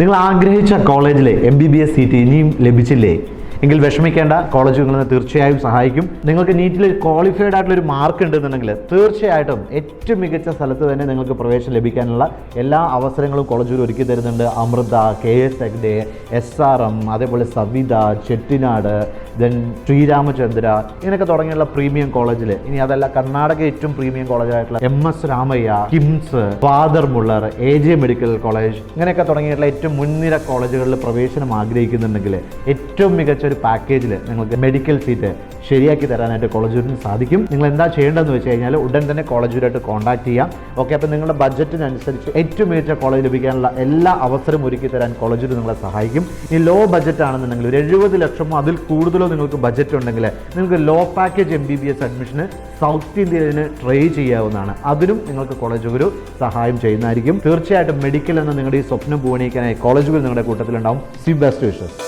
നിങ്ങൾ ആഗ്രഹിച്ച കോളേജിലെ M B B S seat ഇനിയും ലഭിച്ചില്ലേ? എങ്കിൽ വിഷമിക്കേണ്ട. കോളേജ് നിങ്ങളെ തീർച്ചയായും സഹായിക്കും. നിങ്ങൾക്ക് നീറ്റിൽ ക്വാളിഫൈഡ് ആയിട്ടുള്ള ഒരു മാർക്ക് ഉണ്ടെന്നുണ്ടെങ്കിൽ തീർച്ചയായിട്ടും ഏറ്റവും മികച്ച സ്ഥലത്ത് തന്നെ നിങ്ങൾക്ക് പ്രവേശനം ലഭിക്കാനുള്ള എല്ലാ അവസരങ്ങളും കോളേജുകൾ ഒരുക്കി തരുന്നുണ്ട്. Amrita K S Hegde S R M അതേപോലെ സവിത ചെട്ടിനാട് ദെൻ ശ്രീരാമചന്ദ്ര ഇങ്ങനെയൊക്കെ തുടങ്ങിയുള്ള പ്രീമിയം കോളേജിൽ ഇനി അതല്ല കർണാടക ഏറ്റവും premium കോളേജായിട്ടുള്ള M S Ramaiah KIMS Father Muller A J medical college ഇങ്ങനെയൊക്കെ തുടങ്ങിയിട്ടുള്ള ഏറ്റവും മുൻനിര കോളേജുകളിൽ പ്രവേശനം ആഗ്രഹിക്കുന്നുണ്ടെങ്കിൽ ഏറ്റവും മികച്ച ഒരു പാക്കേജിൽ നിങ്ങൾക്ക് മെഡിക്കൽ സീറ്റ് ശരിയാക്കി തരാനായിട്ട് കോളേജൂരിന് സാധിക്കും. നിങ്ങൾ എന്താ ചെയ്യേണ്ടതെന്ന് വെച്ച് കഴിഞ്ഞാൽ ഉടൻ തന്നെ കോളേജൂരായിട്ട് കോൺടാക്ട് ചെയ്യാം. ഓക്കെ അപ്പോൾ നിങ്ങളുടെ ബഡ്ജറ്റിനനുസരിച്ച് ഏറ്റവും മികച്ച കോളേജ് ലഭിക്കാനുള്ള എല്ലാ അവസരവും ഒരുക്കി തരാൻ കോളേജൂർ നിങ്ങളെ സഹായിക്കും. ഈ ലോ ബഡ്ജറ്റ് ആണെന്നുണ്ടെങ്കിൽ ഒരു എഴുപത് ലക്ഷമോ അതിൽ കൂടുതലോ നിങ്ങൾക്ക് ബഡ്ജറ്റ് ഉണ്ടെങ്കിൽ നിങ്ങൾക്ക് low package M B B S അഡ്മിഷന് സൗത്ത് ഇന്ത്യയിൽ ട്രൈ ചെയ്യാവുന്നതാണ്. അതിനും നിങ്ങൾക്ക് കോളേജ് ഗുരു സഹായം ചെയ്യുന്നതായിരിക്കും. തീർച്ചയായിട്ടും മെഡിക്കൽ എന്ന നിങ്ങളുടെ ഈ സ്വപ്നം പൂവണിക്കാനായി കോളേജുകൾ നിങ്ങളുടെ കൂട്ടത്തിലുണ്ടാവും. C best wishes